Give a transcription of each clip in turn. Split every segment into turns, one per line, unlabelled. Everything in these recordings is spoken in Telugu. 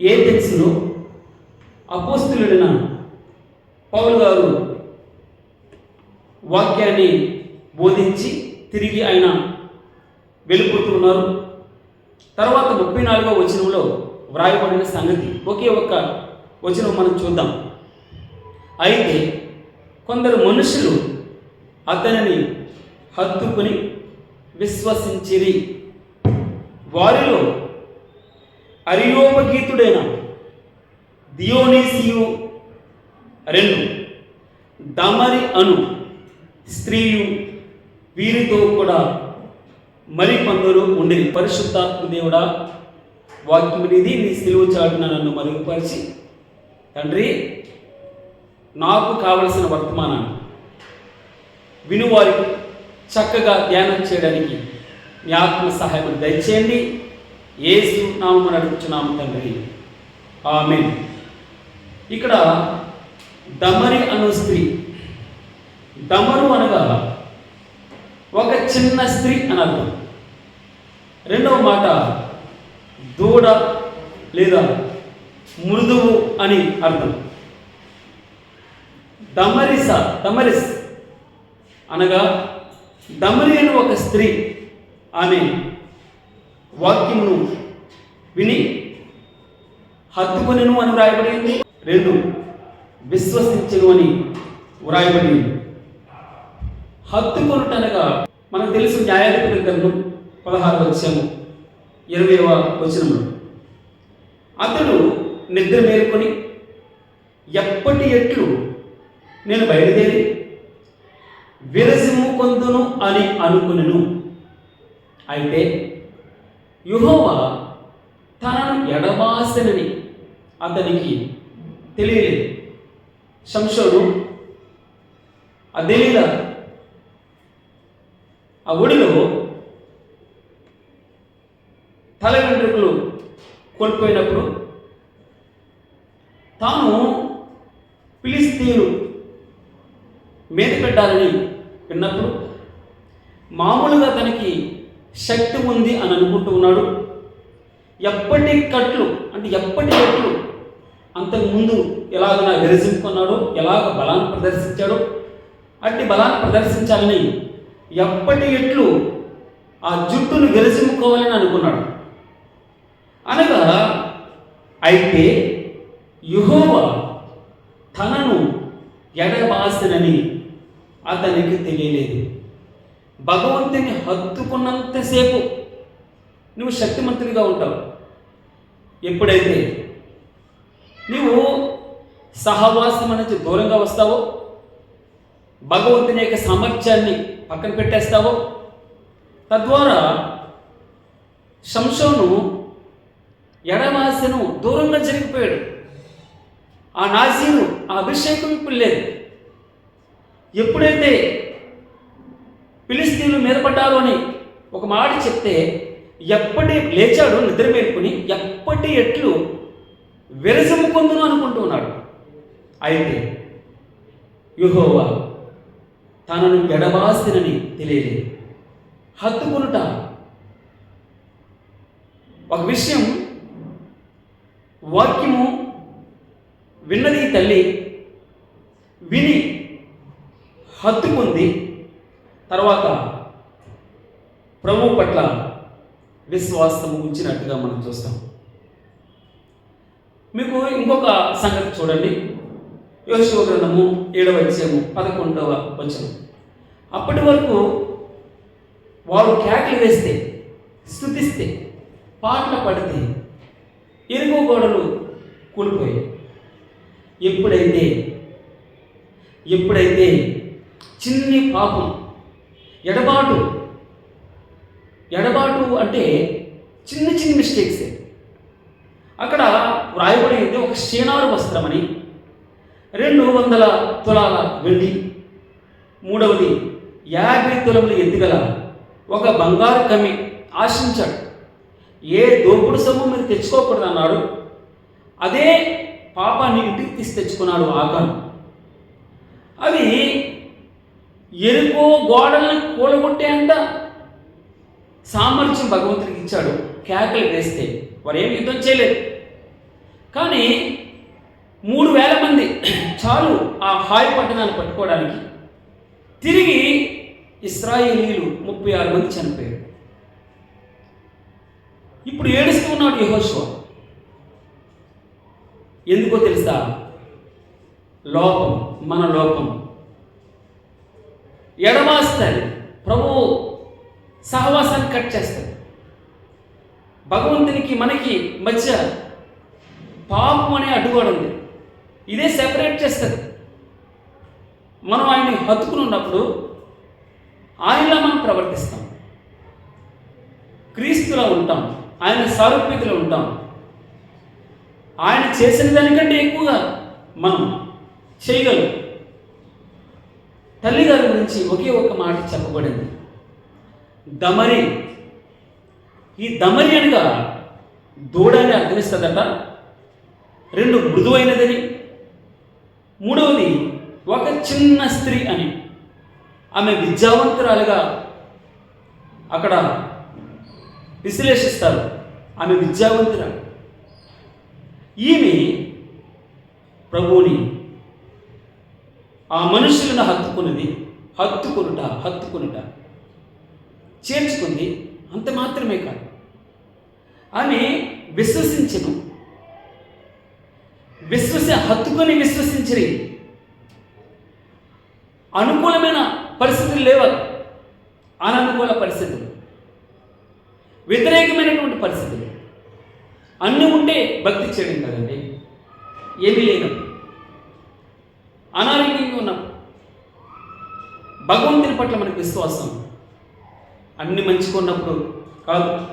ఏథెన్స్లో అపోస్తులుడిన పౌలు గారు వాక్యాన్ని బోధించి తిరిగి ఆయన వెళ్ళిపోతున్నారు తర్వాత ముప్పై నాలుగో వచనంలో వ్రాయబడిన సంగతి. ఒకే ఒక్క వచనం మనం చూద్దాం. అయితే కొందరు మనుషులు అతనిని హత్తుకుని విశ్వసించిరి. వారిలో అరియోపగీతుడైన దియోనీసియు రెండు. దమరి అను స్త్రీయు వీరితో కూడా మరి కొందరు ఉండేది పరిశుద్ధాత్మ దేవుడా వాక్యం అనేది నీ సిలువ చాటున నన్ను మరుగుపరిచి. తండ్రి నాకు కావలసిన వర్తమానాన్ని వినువారికి చక్కగా ధ్యానం చేయడానికి మీ ఆత్మ సహాయం దయచేయండి. ఏసు నామని అడుగుతున్నాము తండ్రి. ఆమె ఇక్కడ దమరి అను స్త్రీ. దమరు అనగా ఒక చిన్న స్త్రీ అని అర్థం. రెండవ మాట దూడ లేదా మృదువు అని అర్థం. దమరిస దమరిస్ అనగా దమరి అని ఒక స్త్రీ ఆమె వాక్యమును విని హత్తుకొనిను అని వ్రాయబడింది. రెండు విశ్వసించను అని వ్రాయబడింది. హత్తుకొనుటనగా మనకు తెలుసు న్యాయాధిపతి గ్రంథం పదహారు వచ్చాము ఇరవైవ వచనంలో అతడు నిద్ర మేలుకొని ఎప్పటి ఎట్లు నేను బయలుదేరి విరసిము కొందును అని అనుకునేను. అయితే యుహోవ తనను ఎడబాసనని అతనికి తెలియలేదు. శంషోడు ఆ దెలీలా ఆ ఒడిలో తల వెంట్రుకలు కోల్పోయినప్పుడు తాను పిలిస్తీను మీద పెట్టాలని విన్నప్పుడు మామూలుగా తనకి శక్తి ఉంది అని అనుకుంటూ ఉన్నాడు. ఎప్పటి కట్లు అంటే ఎప్పటి కట్లు అంతకుముందు ఎలాగ నా విరజింపుకున్నాడో ఎలాగ బలాన్ని ప్రదర్శించాడో అట్టి బలాన్ని ప్రదర్శించాలని ఎప్పటి ఎట్లు ఆ జుట్టును విరజిమ్ముకోవాలని అనుకున్నాడు. అనగా అయితే యుహోవా తనను ఎడబాసినని అతనికి తెలియలేదు. భగవంతుని హత్తుకున్నంతసేపు నువ్వు శక్తిమంతునిగా ఉంటావు. ఎప్పుడైతే నువ్వు సహవాసం నుంచి దూరంగా వస్తావో భగవంతుని యొక్క సామర్థ్యాన్ని పక్కన పెట్టేస్తావో తద్వారా శంసోను ఎడవాసను దూరంగా జరిగిపోయాడు. ఆ నాజీను ఆ అభిషేకం ఇప్పుడు లేదు. ఎప్పుడైతే ఫిలిస్తీన్లు మీద పడ్డారు అని ఒక మాట చెప్తే ఎప్పటి లేచాడు నిద్ర మేల్కొని ఎప్పటి ఎట్లు విరసముకొందును అనుకుంటూ ఉన్నాడు. అయితే యుహోవా తనను ఎడబాసినని తెలియలేదు. హత్తుకునుట. ఒక విషయం వాక్యము విన్నది తల్లి విని హత్తుకుంది తర్వాత ప్రభు పట్ల విశ్వాసము ఉంచినట్టుగా మనం చూస్తాం. మీకు ఇంకొక సంగతి చూడండి. యోశివ గ్రంథము ఏడవ అధ్యాయము పదకొండవ వచనం. అప్పటి వరకు వారు కేకలు వేస్తే స్థుతిస్తే పాటలు పడితే ఇరుగు గోడలు కూలిపోయాయి. ఎప్పుడైతే ఎప్పుడైతే చిన్ని పాపం ఎడబాటు. ఎడబాటు అంటే చిన్న చిన్న మిస్టేక్సే అక్కడ వ్రాయబడింది ఒక సేనారు వస్త్రమని. రెండు వందల తులాల వెండి. మూడవది యాభై తులములు ఎత్తుగల ఒక బంగారు కమ్మి ఆశించాడు. ఏ దోపుడు సొమ్ము మీరు తెచ్చుకోకూడదు అన్నాడు. అదే పాపాన్ని ఇంటికి తీసి తెచ్చుకున్నాడు ఆగాను అవి ఎరుకో గోడల్ని కూలగొట్టేంత సామర్థ్యం భగవంతుడికి ఇచ్చాడు. కేకలు వేస్తే వారు ఏమి యుద్ధం చేయలేదు. కానీ మూడు వేల మంది చాలు ఆ హాయి పట్టణాన్ని పట్టుకోవడానికి తిరిగి ఇస్రాయేలీలు ముప్పై ఆరు మంది చనిపోయారు. ఇప్పుడు ఏడుస్తూ ఉన్నాడు యహోశివ ఎందుకో తెలుసా? లోపం మన లోపం. ఎడమాస్తాడు ప్రభు సహవాసాన్ని కట్ చేస్తుంది భగవంతునికి మనకి మధ్య పాపం అనే అడ్డుగోడ ఉంది. ఇదే సెపరేట్ చేస్తుంది. మనం ఆయన్ని హత్తుకుని ఉన్నప్పుడు ఆయనలా మనం ప్రవర్తిస్తాం. క్రీస్తులో ఉంటాం. ఆయన సారూప్యతలో ఉంటాం. ఆయన చేసిన దానికంటే ఎక్కువగా మనం చేయగలం. తల్లిగారి గురించి ఒకే ఒక మాట చెప్పబడింది. దమరి. ఈ దమరి అనగా దూడని అర్థమిస్తుందట. రెండు మృదువైనదని. మూడవది ఒక చిన్న స్త్రీ అని. ఆమె విద్యావంతురాలుగా అక్కడ విశ్లేషిస్తారు. ఆమె విద్యావంతురాలు. ఈమె ప్రభువుని ఆ మనుషులను హత్తుకున్నది హత్తుకునుట హత్తుకునుట. చేర్చుకుంది అంత మాత్రమే కాదు. ఆమె విశ్వసించను. విశ్వస హత్తుకొని విశ్వసించరి. అనుకూలమైన పరిస్థితులు లేవు అననుకూల పరిస్థితులు. వ్యతిరేకమైనటువంటి పరిస్థితులు. అన్నీ ఉంటే భక్తి చేయడం కదండి. ఏమీ లేదు అనారోగ్యంగా ఉన్నాం. భగవంతుని పట్ల మనకు విశ్వాసం. అన్ని మంచిగా ఉన్నప్పుడు కాదు.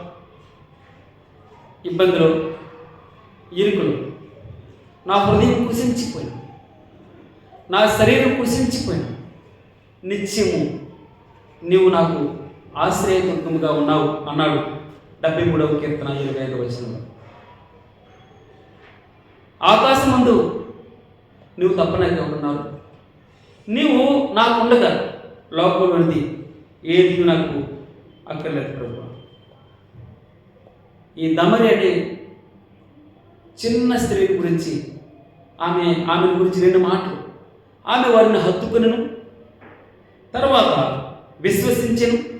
ఇబ్బందులు ఇరుకులు. నా హృదయం కుసించిపోయింది. నా శరీరం కుసించిపోయింది. నిత్యము నీవు నాకు ఆశ్రయదుర్గముగా ఉన్నావు అన్నాడు డెబ్బై మూడవ కీర్తన ఇరవై ఐదవ వచనంలో. ఆకాశమందు నువ్వు తప్పనగా ఉంటున్నావు నీవు నాకు ఉండగా లోపల ఉంది ఏది నాకు అక్కర్లేదు ప్రభు. ఈ దమరి అనే చిన్న స్త్రీ గురించి ఆమె ఆమె గురించి రెండు మాటలు. ఆమె వారిని హత్తుకునను. తర్వాత విశ్వసించను.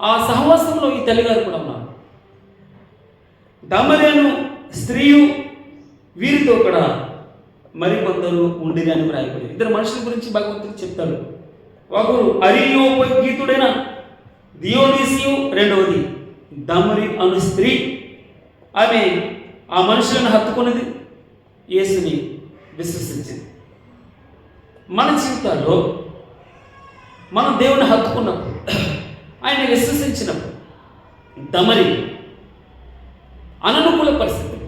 ఆ సహవాసంలో ఈ తల్లిగారు కూడా ఉన్నారు. దమరేను స్త్రీయు వీరితో కూడా మరికొందరు ఉండిరి అని వ్రాయబడి. ఇద్దరు మనుషుల గురించి భగవంతుడు చెప్తాడు. ఒకరు అరియోపగీతుడైన దియోనీసియు రెండవది దమరి అను స్త్రీ. ఆమె ఆ మనుషులను హత్తుకున్నది యేసుని విశ్వసించింది. మన జీవితాల్లో మనం దేవుని హత్తుకున్నప్పుడు ఆయన విశ్వసించినప్పుడు దమరి అననుకూల పరిస్థితి.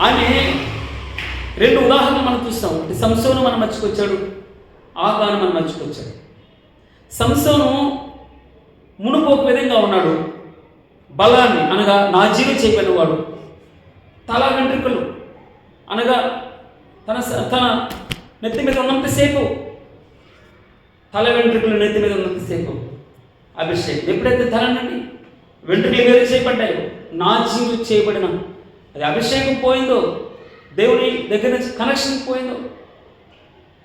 ఆమె రెండు ఉదాహరణలు మనం చూస్తాం. ఒకటి సంసోను మనం మర్చిపోచ్చాడు ఆకాను మనం మర్చిపోచ్చాడు. సంసోను మునుపు ఒక విధంగా ఉన్నాడు. బలాన్ని అనగా నాజీలు చేయబడిన వాడు. తల వెంట్రుకలు అనగా తన స- తన నెత్తి మీద ఉన్నంతసేపు తల వెంట్రుకలు నెత్తి మీద ఉన్నంతసేపు అభిషేకం. ఎప్పుడైతే తల నుండి వెంట్రుకలు వేరు చేయబడ్డాయో నాజీలు చేయబడిన అది అభిషేకం పోయిందో దేవుని దగ్గర నుంచి కనెక్షన్ పోయిందో?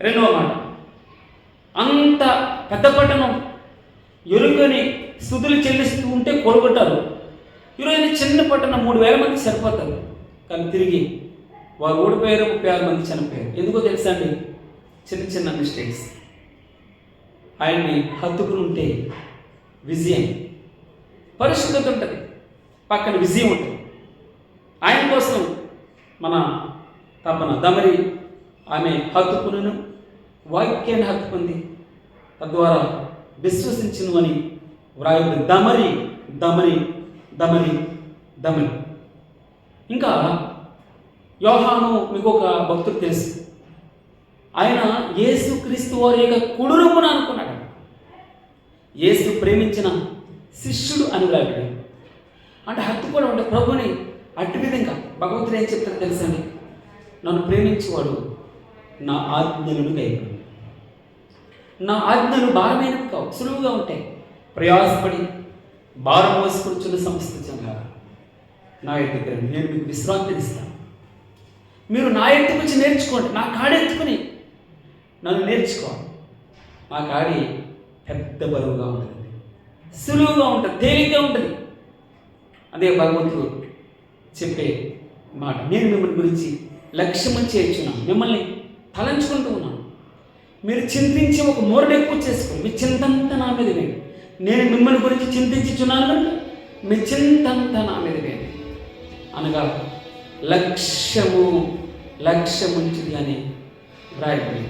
రెండవ మాట. అంత పెద్ద పట్టణం ఎరుకని స్థుతులు చెల్లిస్తూ ఉంటే కొలగొట్టారు. ఈరోజు చిన్న పట్టణం మూడు వేల మంది సరిపోతారు. కానీ తిరిగి వారు ఓడిపోయారు ముప్పై ఆరు మంది చనిపోయారు. ఎందుకో తెలుసా అండి? చిన్న చిన్న మిస్టేక్స్ ఆయన్ని హత్తుకుని ఉంటే విజయం పరిశుద్ధత ఉంటుంది. పక్కన విజయం ఉంటుంది. ఆయన కోసం మన తపన దమరి ఆమె హత్తుకును వాక్యాన్ని హత్తుకుంది. తద్వారా విశ్వసించను అని వ్రాయబడి దమరి దమరి దమరి దమరి. ఇంకా యోహాను మీకు ఒక భక్తుడు తెలుసు. ఆయన యేసు క్రీస్తు వారి యొక్క కుడురమున అనుకున్నాడు. యేసు ప్రేమించిన శిష్యుడు అని వ్రాయబడి అంటే హత్తుకోవడం కూడా ప్రభుని అటు విధంగా భగవంతుడు ఏం చెప్తారో తెలుసండి నన్ను ప్రేమించేవాడు నా ఆజ్ఞలను గైకొని నా ఆజ్ఞలు భారమైనవి కావు సులువుగా ఉంటాయి. ప్రయాసపడి భారం మోసుకొచ్చిన సంస్థ జనాలు నా దగ్గర నేను మీకు విశ్రాంతి ఇస్తాను. మీరు నా ఎత్తు నుంచి నేర్చుకోండి నా కాడెత్తుకుని నన్ను నేర్చుకోవాలి. నా కాడి పెద్ద బరువుగా ఉంటుంది. సులువుగా ఉంటుంది తేలిగ్గా ఉంటుంది. అదే భగవంతుడు చెప్పే మాట నేను మిమ్మల్ని గురించి లక్ష్యం చేర్చున్నాం మిమ్మల్ని తలంచుకుంటూ ఉన్నాం మీరు చింతించి ఒక మూరడు ఎక్కువ చేసుకోండి. మీ చింతంతా నా మీద వేయండి. నేను మిమ్మల్ని గురించి చింతించుచున్నాను కనుక మీ చింతంతా నా మీద వేయండి. అనగా లక్ష్యము లక్ష్యముంచిది అని రాయబడింది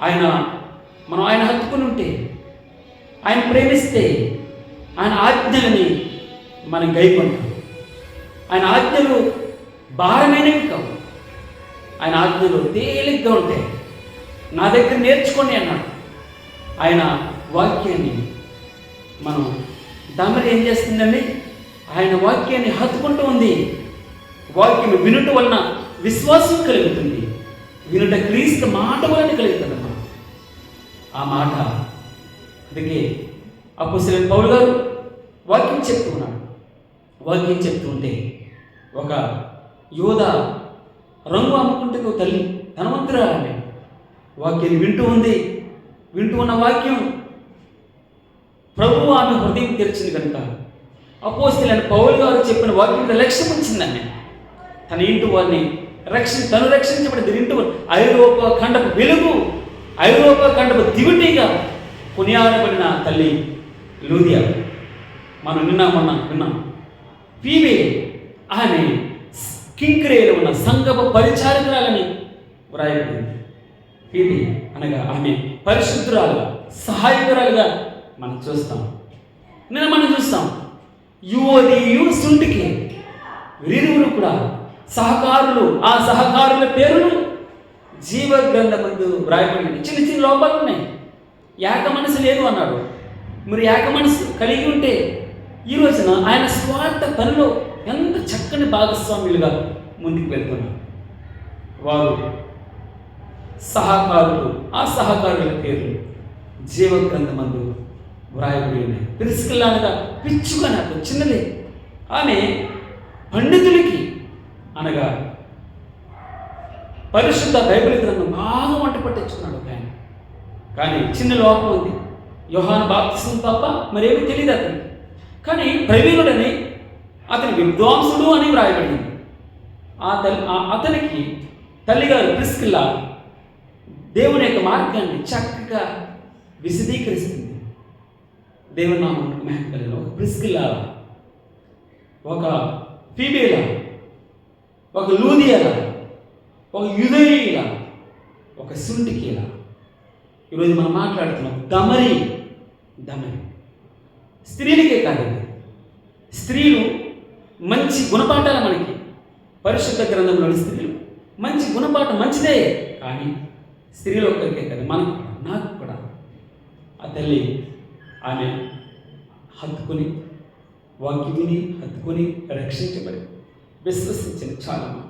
ఆయన మనం ఆయన హత్తుకుని ఉంటే ఆయన ప్రేమిస్తే ఆయన ఆజ్ఞలని మనం గైకొంటాం. ఆయన ఆజ్ఞలు భారమైనవి కావు ఆయన ఆజ్ఞలు తేలిగ్గా ఉంటాయి. నా దగ్గర నేర్చుకోండి అన్నాడు. ఆయన వాక్యాన్ని మనం దమరి ఏం చేస్తుందండి? ఆయన వాక్యాన్ని హత్తుకుంటూ ఉంది. వాక్యం వినుట వలన విశ్వాసం కలుగుతుంది. వినుట క్రీస్తు మాట వలన కలుగుతుందమ్మా ఆ మాట అందుకే అప్పుడు పౌలు గారు వాక్యం చెప్తూ ఉన్నాడు వాక్యం చెప్తూ ఉంటే ఒక యోధ రంగు అమ్ముకుంటే నువ్వు తల్లి ధనవంతురాలని వాక్యాన్ని వింటూ ఉంది వింటూ ఉన్న వాక్యం ప్రభు ఆమె హృదయం తెరిచింది కనుక. అపోస్తులైన పౌలు గారు చెప్పిన వాక్యం లక్ష్యం ఉంచిందండి తన ఇంటి వారిని రక్షణ తను రక్షించబడి ఇంటి ఐరోపా ఖండపు వెలుగు ఐరోపా ఖండపు దివిటీగా కొనియాడబడిన తల్లి లూదియా. మనం విన్నాం మొన్న విన్నాం. పీవే ఆమె కింక్రేలో ఉన్న సంగమ పరిచారకురాలని వ్రాయబడింది. ఇది అనగా ఆమె పరిశుద్ధురాలుగా సహాయకురాలుగా మనం చూస్తాం. నేను మనం చూస్తాం. యువదీయు సుంటికి వీరువులు కూడా సహకారులు ఆ సహకారుల పేరును జీవ గ్రంథమందు వ్రాయబడింది. చిన్న చిన్న లోపాలు ఉన్నాయి. ఏక మనసు లేదు అన్నాడు. మీరు ఏక మనసు కలిగి ఉంటే ఈ రోజున ఆయన స్వార్థ పనిలో ఎంత చక్కని భాగస్వామ్యులుగా ముందుకు వెళ్తున్నారు. వారు సహకారులు ఆ సహకారుల పేర్లు జీవ గ్రంథమందు వ్రాయబడి ఉన్నాయి. పిరుసుకల్లానగా పిచ్చుగా నాకు చిన్నది ఆమె పండితులకి అనగా పరిశుద్ధ బైబిల్ గ్రంథం బాగా వంట పట్టించుకున్నాడు ఒక ఆయన. కానీ చిన్న లోపం ఉంది. యోహాన్ బాప్తిసం తప్ప మరేమీ తెలియదు అతనికి. కానీ ప్రవీణుడని అతని విద్వాంసుడు అని వ్రాయబడింది. ఆ తల్లి అతనికి తల్లిగారు ప్రిస్కిల్లా దేవుని యొక్క మార్గాన్ని చక్కగా విశదీకరిస్తుంది. దేవుని నామం మహిళలో ఒక ప్రిస్కిల్లా ఒక ఫీబేలా ఒక లూదియలా ఒక యుదయీలా ఒక సుంటికీలా ఈరోజు మనం మాట్లాడుతున్నాం దమరి దమరి స్త్రీలకే కాదండి స్త్రీలు మంచి గుణపాఠాలు మనకి పరిశుద్ధ గ్రంథంలోని స్త్రీలు. మంచి గుణపాఠం మంచిదే కానీ స్త్రీలు ఒక్కరికే కదా మనకు కూడా నాకు కూడా. ఆ తల్లి ఆమె హత్తుకుని వాక్యం విని హత్తుకుని రక్షించబడి విశ్వసించిన చాలా.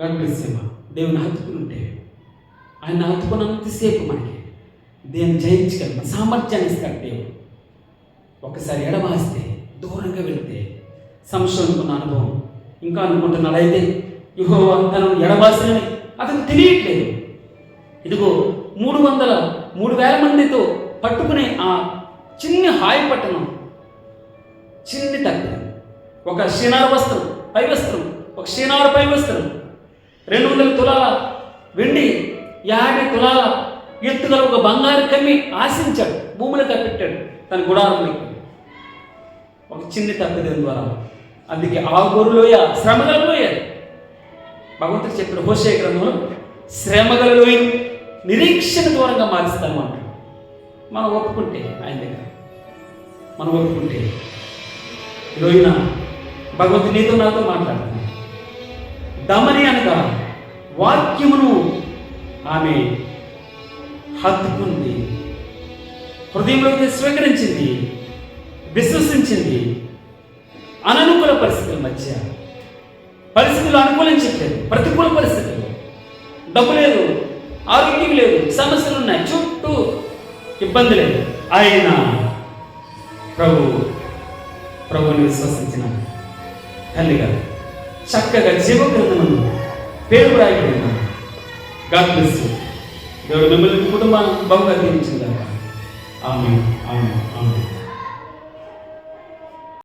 గాడ్ దేవుని హత్తుకుని ఉంటే ఆయన హత్తుకున్నంతసేపు మనకి దేన్ని జయించగలం సామర్థ్యాన్ని ఇస్తాడు దేవుడు. ఒకసారి ఎడవాస్తే దూరంగా వెళితే సంశోధనుకున్న అనుభవం. ఇంకా అనుకుంటున్నాడు అయితే యుహో తను ఎడవాసినని అతను తెలియట్లేదు. ఇదిగో మూడు వందల మూడు వేల మందితో పట్టుకునే ఆ చిన్ని హాయి పట్టణం చిన్ని తక్కువ ఒక క్షీణార వస్త్రం పై వస్త్రం ఒక క్షీణార పై వస్త్రం. రెండు వందల తులాల వెండి యాభై తులాల ఎత్తుగల ఒక బంగారు కమ్మి ఆశించాడు. భూములు కప్పెట్టాడు. తన గుడారంలోకి ఒక చిన్ని తప్పిదం ద్వారా అందుకే ఆ గొర్రెలోయ శ్రమగల లోయ భగవంతుడు చెప్పిన హోషే గ్రంథంలో శ్రమగల లోయ నిరీక్షణ దూరంగా మారుస్తాము అంటాడు. మనం ఒప్పుకుంటే ఆయన దగ్గర. మనం ఒప్పుకుంటే లోయన రోజున భగవంతుడు నీతో నాతో మాట్లాడుతున్నాడు దమని అనగా వాక్యమును ఆమె హత్తుకుంది. హృదయంలోకి స్వీకరించింది విశ్వసించింది. అననుకూల పరిస్థితుల మధ్య పరిస్థితులు అనుకూలించట్లేదు ప్రతికూల పరిస్థితులు. డబ్బు లేదు ఆరోగ్యం లేదు సమస్యలు ఉన్నాయి. చుట్టూ ఇబ్బంది లేదు. అయినా ప్రభు ప్రభుని విశ్వసించిన తల్లిగా చక్కగా జీవ పేరు రాయబడింది. గాడ్ బ్లెస్ దేవుడు మిమ్మల్ని కుటుంబాన్ని బహుగా దీవించిందా ఆమె ఆమె ఆమె